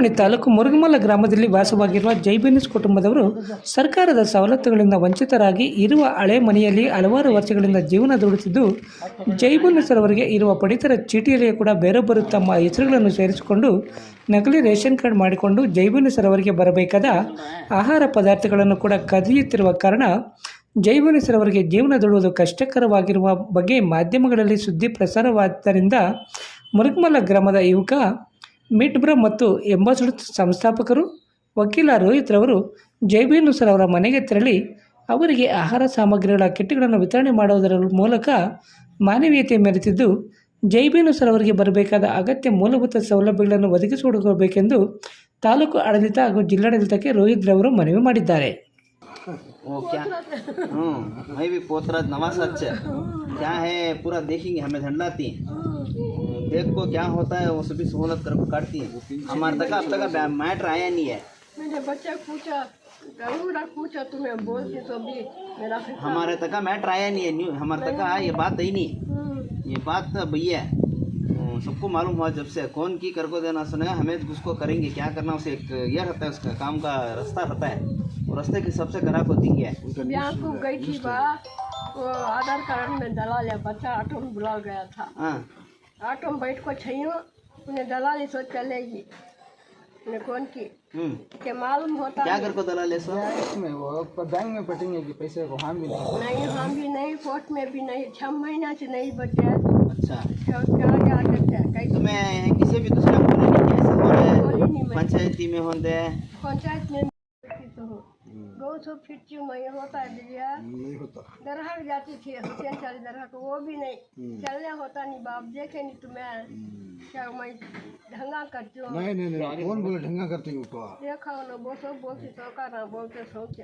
ಚಿಂತಾಮಣಿ ತಾಲೂಕು ಮುರುಗಮಲ್ಲ ಗ್ರಾಮದಲ್ಲಿ ವಾಸವಾಗಿರುವ ಜೈಬೆನಿಸ್ ಕುಟುಂಬದವರು ಸರ್ಕಾರದ ಸವಲತ್ತುಗಳಿಂದ ವಂಚಿತರಾಗಿ ಇರುವ ಹಳೆ ಮನೆಯಲ್ಲಿ ಹಲವಾರು ವರ್ಷಗಳಿಂದ ಜೀವನ ದೂಡುತ್ತಿದ್ದು ಜೈಬೆನಿಸ್ ಅವರಿಗೆ ಇರುವ ಪಡಿತರ ಚೀಟಿಯಲ್ಲಿಯೇ ಕೂಡ ಬೇರೊಬ್ಬರು ತಮ್ಮ ಹೆಸರುಗಳನ್ನು ಸೇರಿಸಿಕೊಂಡು ನಕಲಿ ರೇಷನ್ ಕಾರ್ಡ್ ಮಾಡಿಕೊಂಡು ಜೈಬೆನಿಸರವರಿಗೆ ಬರಬೇಕಾದ ಆಹಾರ ಪದಾರ್ಥಗಳನ್ನು ಕೂಡ ಕದಿಯುತ್ತಿರುವ ಕಾರಣ ಜೈವನಿಸರವರಿಗೆ ಜೀವನ ದೂಡುವುದು ಕಷ್ಟಕರವಾಗಿರುವ ಬಗ್ಗೆ ಮಾಧ್ಯಮಗಳಲ್ಲಿ ಸುದ್ದಿ ಪ್ರಸಾರವಾದ್ದರಿಂದ ಮುರುಗಮಲ್ಲ ಗ್ರಾಮದ ಯುವಕ ಮಿಟ್ಬ್ರ ಮತ್ತು ಎಂಬಾಸಡರ್ ಸಂಸ್ಥಾಪಕರು ವಕೀಲ ರೋಹಿತ್ ರವರು ಜೈಬೀನುಸರ್ ಅವರ ಮನೆಗೆ ತೆರಳಿ ಅವರಿಗೆ ಆಹಾರ ಸಾಮಗ್ರಿಗಳ ಕಿಟ್ಗಳನ್ನು ವಿತರಣೆ ಮಾಡುವುದರ ಮೂಲಕ ಮಾನವೀಯತೆ ಮೆರೆತಿದ್ದು ಜೈಬೀನುಸರ್ ಅವರಿಗೆ ಬರಬೇಕಾದ ಅಗತ್ಯ ಮೂಲಭೂತ ಸೌಲಭ್ಯಗಳನ್ನು ಒದಗಿಸಿಕೊಡಬೇಕೆಂದು ತಾಲೂಕು ಆಡಳಿತ ಹಾಗೂ ಜಿಲ್ಲಾಡಳಿತಕ್ಕೆ ರೋಹಿತ್ ರವರು ಮನವಿ ಮಾಡಿದ್ದಾರೆ वो क्या हम्म मैं भी पोतरा नवा सच है क्या है पूरा देखेंगे हमें झंडाती देख को क्या होता है वो सभी सहूलत कर काटती है। हमारे तक अब तक मैटर आया नहीं है। मैंने बच्चा पूछा पूछा तुम्हें बोलती तो भी मेरा हमारे तक मैटर आया नहीं है न्यू हमारे तक ये बात ही नहीं। ये बात भैया हम्म, सबको मालूम हुआ जब से कौन की कर को देना सुनेगा हमें उसको करेंगे क्या करना उसे एक ये रहता है उसका काम का रास्ता रहता है। वो रास्ते के सबसे खराब होती है। को गई थी आधार कार्ड में दला लिया बच्चा ऑटो में बुला गया था। हाँ। ऑटो में बैठ को छइयो उन्हें दलाली सो चलेगी उन्हें कौन की? हम्म। के मालूम होता क्या कर को दला ले सो? इसमें वो बैंक में पटेंगे कि पैसे को हम भी नहीं नहीं हम भी नहीं कोर्ट में भी नहीं छह महीना से नहीं बचे। अच्छा। क्या क्या क्या करते हैं कहीं तो मैं किसी भी दूसरे हो पंचायती में होते पंचायत में फिर क्यों मैं होता है दिलिया नहीं होता दरहक जाती थी हुसैन चाली दरहक वो भी नहीं चलने होता नहीं बाप देखे नहीं तुम्हें क्या मैं ढंगा करती हूँ नहीं नहीं नहीं कौन बोले ढंगा करते हैं ऊपर देखा ना वो सब बोलती सौका ना बोलते सोचे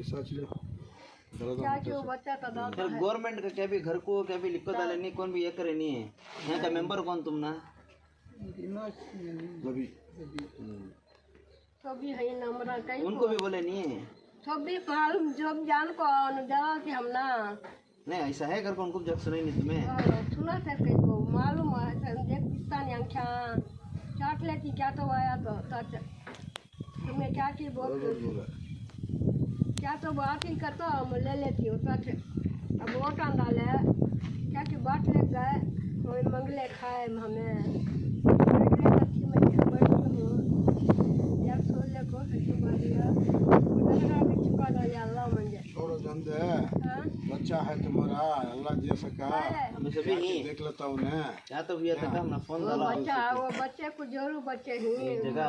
ऐसा चले क्या क्यों बच्चा तो दादा फिर गवर्नमेंट का क्या भी घर को क्या भी लिखो डाले नहीं कौन भी ये करे नहीं है यहाँ का मेंबर कौन तुम ना जबी भी है उनको भी बोले नहीं है। सब भी मालूम जब जान को जला कि हम ना। नहीं ऐसा है घर को उनको जब सुनाई नहीं तुम्हें। और सुना था कहीं को मालूम है तो देख पिस्ता नहीं आंखा चाट लेती क्या तो आया तो सच तुम्हें क्या की बोल क्या तो बात ही करता हम ले लेती हूँ सच अब वोट डाले क्या कि बाट ले गए मंगले खाए हमें बैठे अच्छी में बैठी हूँ यार सोले को सच्ची बात है उधर भी चुका दो या अल्लाह मंजे हाँ बच्चा है तुम्हारा अल्लाह दे सका। हमें सभी नहीं देख लेता हूँ उन्हें क्या तो भैया तक हमने फ़ोन डाला बच्चा वो बच्चे को ज़रूर बच्चे ही जगह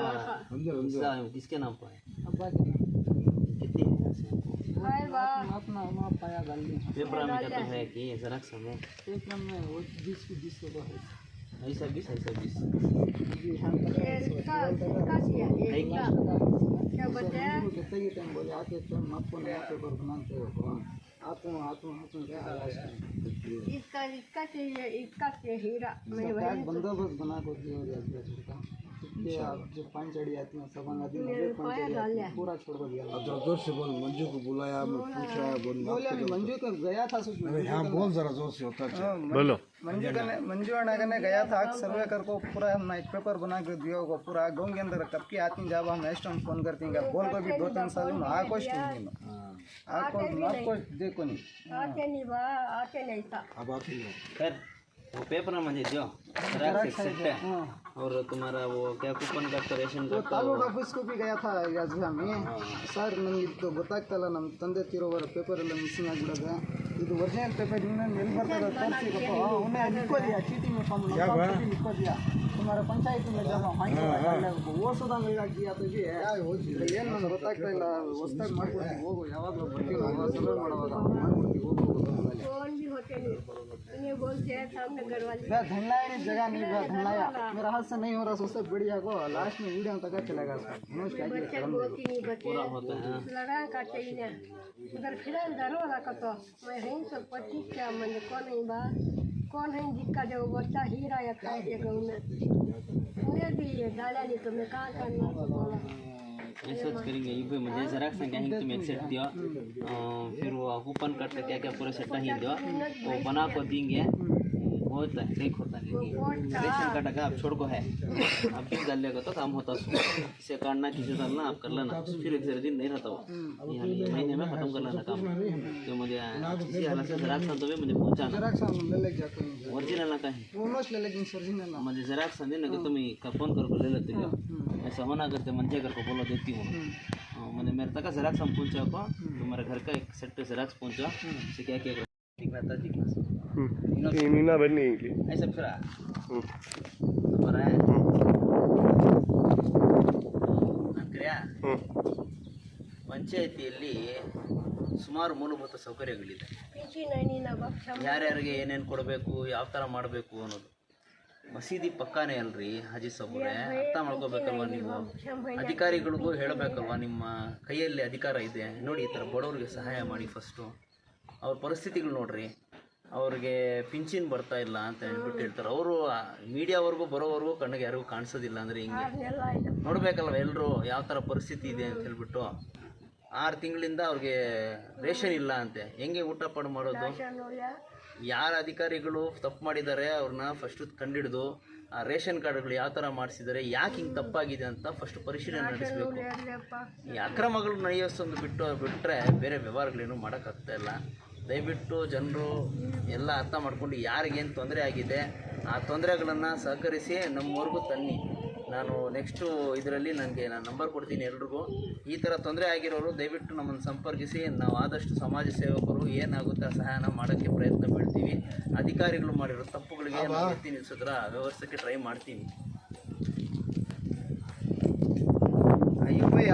अंदर अंदर किसके नाम पर है कितनी है? अपना पाया पेपर में क्या तो है कि जरा समय एक में वो की को है ऐसा ऐसा है ही हो इसका इसका चाहिए इसका हीरा बंदोबस्त बना को दिया जाता है आप जो चढ़ी हैं सब पूरा छोड़ दिया ज़ोर से बोल मंजू को बुलाया पूछा बोल मंजू तो गया था हाँ बोल जरा ज़ोर से होता है बोलो। मंजू का मंजू अण्णा का गया था सर्वे कर को पूरा हम नाइट पेपर बना के दिया होगा पूरा गाँव के अंदर कब की आती जब हम नेक्स्ट टाइम फ़ोन करते हैं बोल को भी दो तीन साल में आ कुछ नहीं आपको आपको देखो नहीं। आते नहीं बा आते नहीं था। अब आते नहीं। खैर वो पेपर में मुझे दो जरा से सेट है और तुम्हारा वो क्या कूपन का तो रेशन का तो ತಾಲೂಕು ಆಫೀಸ್ಗೂ ಬಿ ಗಯಾ ಥಾ ಸ್ವಾಮಿ ಸರ್ ನನಗೆ ಇದು ಗೊತ್ತಾಗ್ತಲ್ಲ ನಮ್ಮ ತಂದೆ ತಿರೋವರ ಪೇಪರ್ ಎಲ್ಲ ಮಿಸ್ಸಿಂಗ್ ಆಗಿಬಿಡೋದು ಇದು ಒರಿಜಿನಲ್ ಪೇಪರ್ ಇನ್ನೊಂದು ಎಲ್ಲಿ ಬರ್ತದೆ ತೋರಿಸಿಗಪ್ಪ ಅವನೇ लिखो चीटी में फॉर्म लिखो दिया तुम्हारा पंचायत में जब ಹಾಕಿ ಓದಿಸೋದಂಗ किया तो जी ಏನು ನನಗೆ ಗೊತ್ತಾಗ್ತಾ ಇಲ್ಲ ಹೊಸ್ದಾಗಿ ಮಾಡ್ಕೊಡ್ತೀವಿ ಹೋಗು ಯಾವಾಗಲೂ ಬರ್ತೀವಿ ನಾವು ಸರ್ವೆ ಮಾಡುವಾಗ ಮಾಡ್ಕೊಡ್ತೀವಿ ಹೋಗು मैं धनलाया जगह नहीं मैं धनलाया। मेरा हाथ से नहीं हो रहा सोचते बढ़िया को लास्ट में वीडियो तक चलेगा बोलती नहीं बच्चे। लड़ा काटे ही। उधर फिर डर वाला का तो। मैं है सब पच्चीस क्या मन कौन है बा कौन है जिसका जो बच्चा हीरा या के गाँव में? उन्हें भी डाला नहीं तो मैं कहाँ करना तो बोला ये सोच करेंगे। ये भी मुझे जरा संख्या ही तुम एक सेट दियो अ, फिर वो कूपन कार्ड का क्या क्या पूरा सेट ही दियो वो बना को देंगे। होता है ठीक होता है। रेशन का टका आप छोड़ को है अब भी डाल लेगा तो काम होता है। इसे काटना किसी डालना आप कर लेना। फिर एक दिन नहीं रहता वो। यहाँ महीने में खत्म कर लेना काम। तो मुझे किसी हालत से जराक्स तो भी मुझे पहुंचाना। हैं। ओरिजिनल ना कहीं। ऑलमोस्ट ले लेकिन ओरिजिनल ना मुझे कि तुम का फ़ोन करके ले लेते हो। ऐसा होना करते मंजे करके बोलो देती हूँ। हाँ, मैंने मेरे तक जराक्स हम पहुंचा को तुम्हारे घर का एक सेट जराक्स पहुंचा से क्या क्या दिखना था दिखना ನೀನ ಬನ್ನಿ ಇಲ್ಲಿ ऐसा फिर ಹ್ಞೂ बरा है ಅಂಕ್ರ್ಯಾ ಹ್ಞೂ ಪಂಚಾಯತಿಯಲ್ಲಿ ಸುಮಾರು ಮೂಲಭೂತ ಸೌಕರ್ಯಗಳಿದೆ ಪಿಂಚಿನ ನೀನ ಭಕ್ಷ್ಯ ಯಾರ್ಯಾರಿಗೆ ಏನೇನು ಕೊಡಬೇಕು ಯಾವ ಥರ ಮಾಡಬೇಕು ಅನ್ನೋದು ಮಸೀದಿ ಪಕ್ಕಾನೇ ಅಲ್ರಿ ಹಾಜಿ ಸಾಬ್ರೆ? ಅರ್ಥ ಮಾಡ್ಕೋಬೇಕಲ್ವ ನೀವು? ಅಧಿಕಾರಿಗಳಿಗೂ ಹೇಳಬೇಕಲ್ವ ನಿಮ್ಮ ಕೈಯಲ್ಲಿ ಅಧಿಕಾರ ಇದೆ? ನೋಡಿ ಈ ಥರ ಬಡವ್ರಿಗೆ ಸಹಾಯ ಮಾಡಿ ಫಸ್ಟು ಅವ್ರ ಪರಿಸ್ಥಿತಿಗಳು ನೋಡ್ರಿ. ಅವ್ರಿಗೆ ಪಿಂಚಿನ್ ಬರ್ತಾ ಇಲ್ಲ ಅಂತ ಹೇಳ್ಬಿಟ್ಟು ಹೇಳ್ತಾರೆ. ಅವರು ಮೀಡಿಯಾವರೆಗೂ ಬರೋವರೆಗೂ ಕಣ್ಣಿಗೆ ಯಾರಿಗೂ ಕಾಣಿಸೋದಿಲ್ಲ ಅಂದರೆ ಹಿಂಗೆ? ನೋಡಬೇಕಲ್ವ ಎಲ್ಲರೂ ಯಾವ ಥರ ಪರಿಸ್ಥಿತಿ ಇದೆ ಅಂತ ಹೇಳ್ಬಿಟ್ಟು? ಆರು ತಿಂಗಳಿಂದ ಅವ್ರಿಗೆ ರೇಷನ್ ಇಲ್ಲ ಅಂತೆ. ಹೆಂಗೆ ಊಟ ಪಾಡು ಮಾಡೋದು? ಯಾರ ಅಧಿಕಾರಿಗಳು ತಪ್ಪು ಮಾಡಿದ್ದಾರೆ ಅವ್ರನ್ನ ಫಸ್ಟು ಕಂಡಿಡಿದು ಆ ರೇಷನ್ ಕಾರ್ಡ್ಗಳು ಯಾವ ಥರ ಮಾಡಿಸಿದ್ದಾರೆ ಯಾಕೆ ಹಿಂಗೆ ತಪ್ಪಾಗಿದೆ ಅಂತ ಫಸ್ಟ್ ಪರಿಶೀಲನೆ ನಡೆಸಬೇಕು. ಈ ಅಕ್ರಮಗಳು ನಡೆಯೋಸೊಂದು ಬಿಟ್ಟು ಬಿಟ್ಟರೆ ಬೇರೆ ವ್ಯವಹಾರಗಳೇನು ಮಾಡೋಕ್ಕಾಗ್ತಾ ಇಲ್ಲ. ದಯವಿಟ್ಟು ಜನರು ಎಲ್ಲ ಅರ್ಥ ಮಾಡ್ಕೊಂಡು ಯಾರಿಗೇನು ತೊಂದರೆ ಆಗಿದೆ ಆ ತೊಂದರೆಗಳನ್ನು ಸಹಕರಿಸಿ ನಮ್ಮವರೆಗೂ ತನ್ನಿ. ನಾನು ನೆಕ್ಸ್ಟು ಇದರಲ್ಲಿ ನನಗೆ ನಾನು ನಂಬರ್ ಕೊಡ್ತೀನಿ ಎಲ್ರಿಗೂ. ಈ ಥರ ತೊಂದರೆ ಆಗಿರೋರು ದಯವಿಟ್ಟು ನಮ್ಮನ್ನು ಸಂಪರ್ಕಿಸಿ. ನಾವು ಆದಷ್ಟು ಸಮಾಜ ಸೇವಕರು ಏನಾಗುತ್ತೆ ಸಹಾಯನ ಮಾಡೋಕ್ಕೆ ಪ್ರಯತ್ನ ಬೀಳ್ತೀವಿ ಅಧಿಕಾರಿಗಳು ಮಾಡಿರೋ ತಪ್ಪುಗಳಿಗೆ ಎತ್ತಿ ನಿಲ್ಸೋದ್ರ ವ್ಯವಸ್ಥೆಗೆ ಟ್ರೈ ಮಾಡ್ತೀನಿ. ಯಾವ ಭೈ